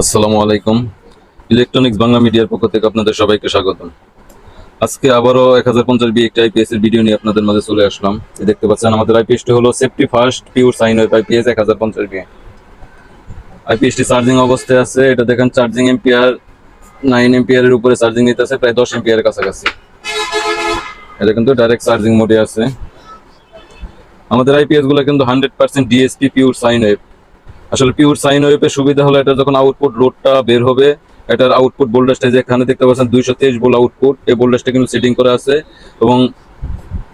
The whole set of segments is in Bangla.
আসসালামু আলাইকুম। ইলেকট্রনিক্স বাংলা মিডিয়ার পক্ষ থেকে আপনাদের সবাইকে স্বাগতম। আজকে আবারও এক হাজার পঞ্চাশ বি একটা আইপিএস এর ভিডিও নিয়ে আপনাদের মাঝে চলে আসলাম। দেখতে পাচ্ছেন, আমাদের আইপিএসটি হলো safety first pure sine wave IPS এক হাজার পঞ্চাশ বি আইপিএসটি চার্জিং অবস্থায় আছে, এটা দেখেন চার্জিং এম্পিয়ার নাইন এম্পিয়ারের উপরে চার্জিং নিতে আছে প্রায় দশ এম্পিয়ারের কাছাকাছি। এটা কিন্তু ডাইরেক্ট চার্জিং মোডে আছে। আমাদের আইপিএসগুলো কিন্তু hundred percent DSP pure sine wave আসলে পিওর সাইন ওয়েভের সুবিধা হলো এটা যখন আউটপুট লোডটা বের হবে, এটার আউটপুট ভোল্টেজটা যেখানে দেখতে পাচ্ছেন দুইশো তেইশ ভোল্ট আউটপুট এই ভোল্টেজটা কিন্তু সেটিং করা আছে এবং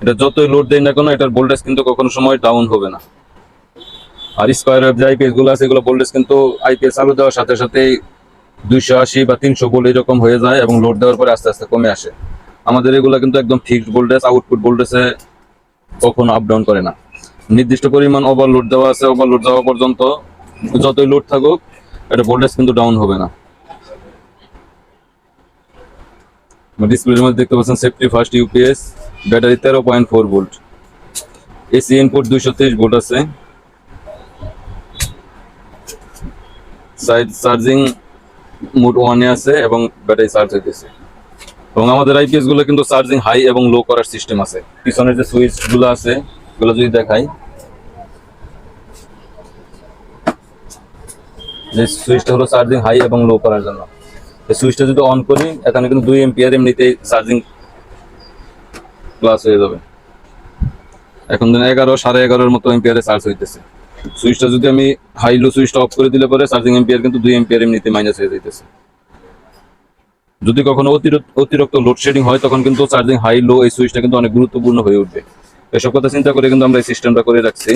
এটা যতই লোড দেয় না কেন এটার ভোল্টেজ কিন্তু কখনো সময় ডাউন হবে না। আর স্কোয়ার ওয়েভ যে আইপিএসগুলো আছে, এগুলো ভোল্টেজ কিন্তু আইপিএস চালু দেওয়ার সাথে সাথে দুইশো আশি বা তিনশো ভোল্ট এরকম হয়ে যায় এবং লোড দেওয়ার পরে আস্তে আস্তে কমে আসে। আমাদের এগুলো কিন্তু একদম ফিক্সড ভোল্টেজ আউটপুট ভোল্টেজে কখনো আপ ডাউন করে না। নির্দিষ্ট পরিমাণ ওভারলোড দেওয়া আছে ওভারলোড যাওয়া পর্যন্ত যতই লোড থাকুক এটা ভোল্টেজ কিন্তু ডাউন হবে না। ডিসপ্লের মধ্যে দেখতে পাচ্ছেন সেফটি ফার্স্ট ইউপিএস ব্যাটারি তেরো point four volt AC input দুইশো তেইশ ভোল্ট আছে। সাইড চার্জিং মোড ওয়ানে আছে এবং ব্যাটারি চার্জ হইতেছে। এবং আমাদের আইপিএসগুলো কিন্তু চার্জিং হাই এবং লো করার সিস্টেম আছে। পিছনের যে সুইচগুলো আছে, এগুলো যদি দেখাই। যে সুইচটা হলো চার্জিং হাই এবং লো করার জন্য। সুইচটা যদি অন করি, এখানে কিন্তু দুই এম্পিয়ার এমনিতেই চার্জিং প্লাস হয়ে যাবে। এখন দিন এগারো, সাড়ে এগারোর মতো এম্পিয়ারে চার্জ হইতেছে। সুইচটা যদি আমি হাই লো সুইচটা অফ করে দিলে পরে চার্জিং এম্পিয়ার কিন্তু দুই এম্পিয়ার এমনিতে মাইনাস হয়ে যাইতেছে। যদি কখনো অতিরিক্ত অতিরিক্ত লোডশেডিং হয়, তখন কিন্তু চার্জিং হাই লো এই সুইচটা কিন্তু অনেক গুরুত্বপূর্ণ হয়ে উঠবে। এসব কথা চিন্তা করে কিন্তু আমরা এই সিস্টেমটা করে রাখছি।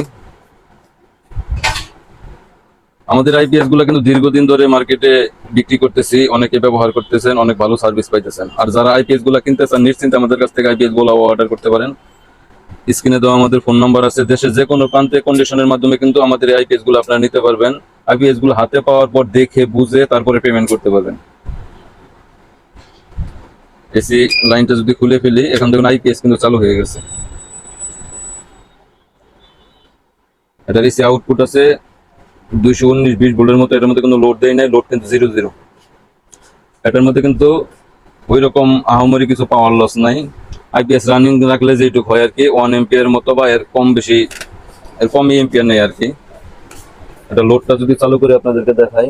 আমাদের আইপিএসগুলো কিন্তু দীর্ঘদিন ধরে মার্কেটে বিক্রি করতেছি, অনেকে ব্যবহার করতেছেন, অনেক ভালো সার্ভিস পাইতেছেন। আর যারা আইপিএসগুলো কিনতে চান, নিশ্চিন্তে আমাদের কাছ থেকে আইপিএসগুলো অর্ডার করতে পারেন। স্ক্রিনে দেওয়া আমাদের ফোন নাম্বার আছে। দেশের যে কোনো প্রান্তে কন্ডিশনের মাধ্যমে কিন্তু আমাদের আইপিএসগুলো আপনারা নিতে পারবেন। আইপিএসগুলো হাতে পাওয়ার পর দেখে, বুঝে, তারপরে পেমেন্ট করতে পারবেন। এসি লাইনটা যদি খুলে ফেলি, এখন দেখুন আইপিএস কিন্তু চালু হয়ে গেছে। এটার এসি আউটপুট আছে। দুইশো উনিশ বিশ ভোল্টের মতো, এটার মধ্যে কোনো লোড দেয় নাই লোড কিন্তু জিরো জিরো এটার মধ্যে কিন্তু ওই রকম আহামরি কিছু পাওয়ার লস নাই। আইপিএস রানিং রাখলে যেটুক হয় আর কি ওয়ান এম্পিয়ার মতো বা এর কম বেশি, এর কমই এম্পিয়ার নেই আর কি। এটা লোডটা যদি চালু করে আপনাদেরকে দেখাই।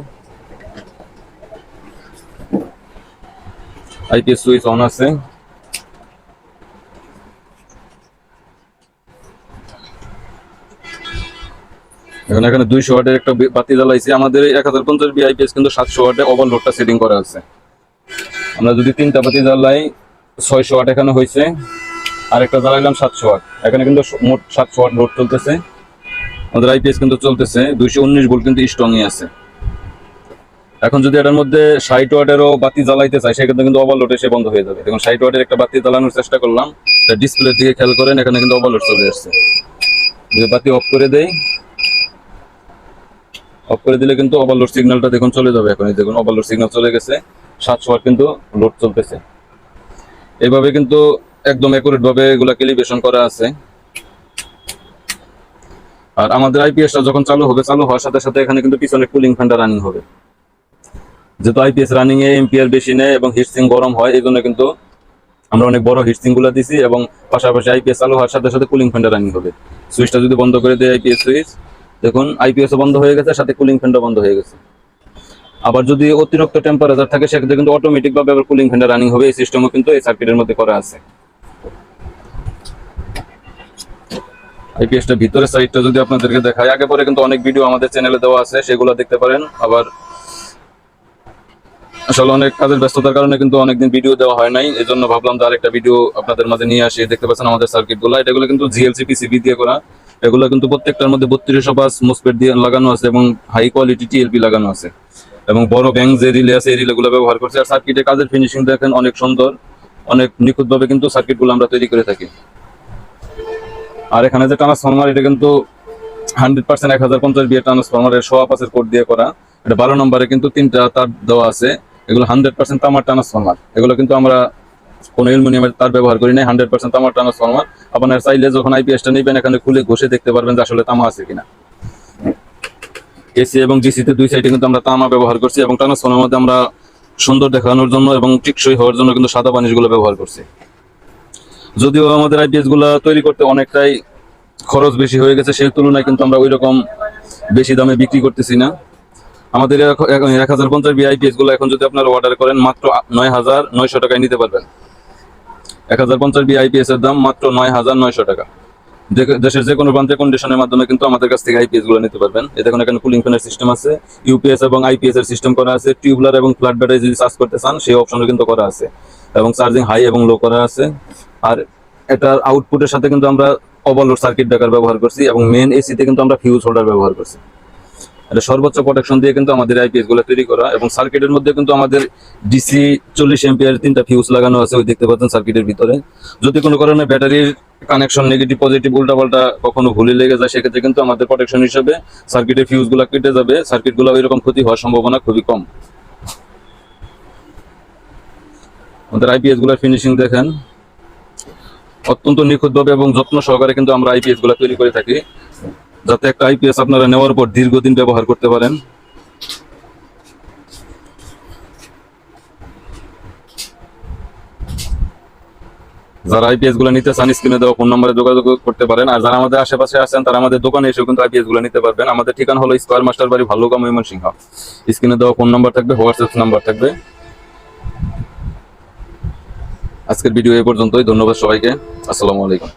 আইপিএস সুইচ অন আছে। এখন এখানে দুইশো ওয়াটের একটা বাতি জ্বালাইছি। আমাদের এক হাজার পঞ্চাশ বিআইপিএস কিন্তু সাতশো ওয়াটে ওভারলোডটা সেটিং করা আছে। আমরা যদি তিনটা বাতি জ্বালাই, ছয়শো ওয়াট এখানে হয়েছে। আর একটা জ্বালাইলাম সাতশো ওয়াট। এখানে কিন্তু মোট সাতশো ওয়াট লোড চলতেছে। আমাদের আইপিএস কিন্তু চলতেছে। দুইশো উনিশ ভোল্ট কিন্তু স্ট্রংই আছে। এখন যদি এটার মধ্যে ষাট ওয়াটেরও বাতি জ্বালাইতে চাই, সেক্ষেত্রে কিন্তু ওভারলোড এসে বন্ধ হয়ে যাবে। এখন ষাট ওয়াটের একটা বাতি জ্বালানোর চেষ্টা করলাম। ডিসপ্লের দিকে খেয়াল করেন, এখানে কিন্তু ওভারলোড চলে আসছে। যদি বাতি অফ করে দেই অফ করে দিলে কিন্তু ওভারলোড সিগন্যালটা দেখুন চলে যাবে এখন। দেখুন ওভারলোড সিগন্যাল চলে গেছে। সাতশো কিন্তু লোড চলতেছে। এইভাবে কিন্তু একদম অ্যাকুরেট ভাবে এগুলা ক্যালিব্রেশন করা আছে। আর আমাদের আইপিএসটা যখন চালু হবে, চালু হওয়ার সাথে সাথে এখানে কিন্তু পিছনে কুলিং ফ্যানটা রানিং হবে। যেহেতু আইপিএস রানিং এ এম্পিয়ার বেশি নেয় এবং হিটসিং গরম হয়, এই জন্য কিন্তু আমরা অনেক বড় হিটসিংগুলা দিছি এবং পাশাপাশি আইপিএস চালু হওয়ার সাথে সাথে কুলিং ফ্যানটা রানিং হবে। সুইচটা যদি বন্ধ করে দেয় আইপিএস সুইচ দেখুন আইপিএসও বন্ধ হয়ে গেছে, সাথে কুলিং ফ্যানটা বন্ধ হয়ে গেছে। আবার যদি অতিরিক্ত টেম্পারেচার থাকে, সেক্ষেত্রে কিন্তু অটোমেটিক ভাবে আবার কুলিং ফ্যানটা রানিং হবে, এই সিস্টেমও কিন্তু এই সার্কিটের মধ্যে করা আছে। আইপিএসটা ভিতরের সাইডটা যদি আপনাদেরকে দেখায় আগে পরে কিন্তু অনেক ভিডিও আমাদের চ্যানেলে দেওয়া আছে, সেগুলো দেখতে পারেন। আবার আসলে অনেক কাজের ব্যস্ততার কারণে কিন্তু অনেকদিন ভিডিও দেওয়া হয় নাই এই জন্য ভাবলাম যে আরেকটা ভিডিও আপনাদের মাঝে নিয়ে আসি। দেখতে পাচ্ছেন আমাদের সার্কিটগুলো, এটাগুলো কিন্তু জিএলসি পিসিবি দিয়ে করা। এগুলো কিন্তু প্রত্যেকটার মধ্যে বত্রিশশো পাঁচ মোসপেট দিয়ে লাগানো আছে এবং হাই কোয়ালিটি টিএলপি লাগানো আছে। এবং বড় ব্যাংক যে রিলে আছে, এই রিলেগুলো ব্যবহার করছে। আর সার্কিটের কাজের ফিনিশিং দেখেন অনেক সুন্দর। অনেক নিখুঁতভাবে কিন্তু সার্কিটগুলো আমরা তৈরি করে থাকি। আর এখানে যে ট্রান্সফর্মার এটা কিন্তু হান্ড্রেড পার্সেন্ট এক হাজার পঞ্চাশ বিয়ে ট্রান্সফরমারের সোয়া পাসের কোড দিয়ে করা। এটা বারো নম্বরে কিন্তু তিনটা তার দেওয়া আছে। এগুলো হান্ড্রেড পার্সেন্ট তামার ট্রান্সফর্মার এগুলো কিন্তু আমরা কোনো অ্যালুমিনিয়ামের তার ব্যবহার করি নাই হান্ড্রেড পার্সেন্ট তামার ট্রান্সফরমার আপনার চাইলে যখন আইপিএসটা নেবেন, এখানে খুলে ঘষে দেখতে পারবেন যে আসলে তামা আছে কিনা। এসি এবং জিসিতে দুই সাইডে কিন্তু আমরা তামা ব্যবহার করছি এবং ট্রান্সফর্মের মধ্যে আমরা সুন্দর দেখানোর জন্য এবং টিকসই হওয়ার জন্য কিন্তু সাদা বানিশগুলো ব্যবহার করছি। যদিও আমাদের আইপিএসগুলা তৈরি করতে অনেকটাই খরচ বেশি হয়ে গেছে, সেই তুলনায় কিন্তু আমরা ওই রকম বেশি দামে বিক্রি করতেছি না। আমাদের এক হাজার পঞ্চাশ বিআইপিএসগুলো এখন যদি আপনারা অর্ডার করেন, মাত্র নয় হাজার নয়শো টাকায় নিতে পারবেন। এক হাজার পঞ্চাশ বিআইপিএস এর দাম মাত্র নয় হাজার নয়শো টাকা। দেশের যে কোনো প্রান্তে কন্ডিশনের মাধ্যমে কিন্তু আমাদের কাছ থেকে আইপিএসগুলো নিতে পারবেন। এই দেখুন, এখানে কুলিং ফ্যানের সিস্টেম আছে ইউপিএস এবং আইপিএস এর সিস্টেম করা আছে টিউবলার এবং ফ্ল্যাট ব্যাটারি যদি চার্জ করতে চান, সেই অপশনও কিন্তু করা আছে। এবং চার্জিং হাই এবং লো করা আছে। আর এটার আউটপুটের সাথে কিন্তু আমরা ওভারলোড সার্কিট ব্রেকার ব্যবহার করছি এবং মেন এসিতে কিন্তু আমরা ফিউজ হোল্ডার ব্যবহার করছি। এটা সর্বোচ্চ প্রোটেকশন দিয়ে কিন্তু আমাদের আইপিএসগুলো তৈরি করা এবং সার্কিটের মধ্যে কিন্তু আমাদের ডিসি চল্লিশ এম্পিয়ার তিনটা ফিউজ লাগানো আছে, ওই দেখতে পাচ্ছেন সার্কিটের ভিতরে। যদি কোনো কারণে ব্যাটারির কানেকশন নেগেটিভ পজিটিভ উল্টাপাল্টা কখনো ভুলে লেগে যায়, সেক্ষেত্রে কিন্তু আমাদের প্রোটেকশন হিসেবে সার্কিটের ফিউজগুলো কেটে যাবে। সার্কিটগুলো ওইরকম ক্ষতি হওয়ার সম্ভাবনা খুবই কম। আমাদের আইপিএসগুলোর ফিনিশিং দেখেন। অত্যন্ত নিখুঁতভাবে এবং যত্ন সহকারে কিন্তু আমরা আইপিএসগুলো তৈরি করে থাকি। যাতে একটা আইপিএস আপনারা নেওয়ার পর দীর্ঘদিন ব্যবহার করতে পারেন। যারা আইপিএসগুলো নিতে চান স্ক্রিনে দেওয়া ফোন নম্বরে যোগাযোগ করতে পারেন। আর যারা আমাদের আশেপাশে আছেন, তারা আমাদের দোকানে এসেও কিন্তু আইপিএসগুলো নিতে পারবেন। আমাদের ঠিকানা হলো স্কোয়ার মাস্টার বাড়ি, ভাল্লুকা সিংহ স্ক্রিনে দেওয়া ফোন নাম্বার থাকবে হোয়াটসঅ্যাপ নাম্বার থাকবে। আজকের ভিডিও এই পর্যন্তই। ধন্যবাদ সবাইকে। আসসালামু আলাইকুম।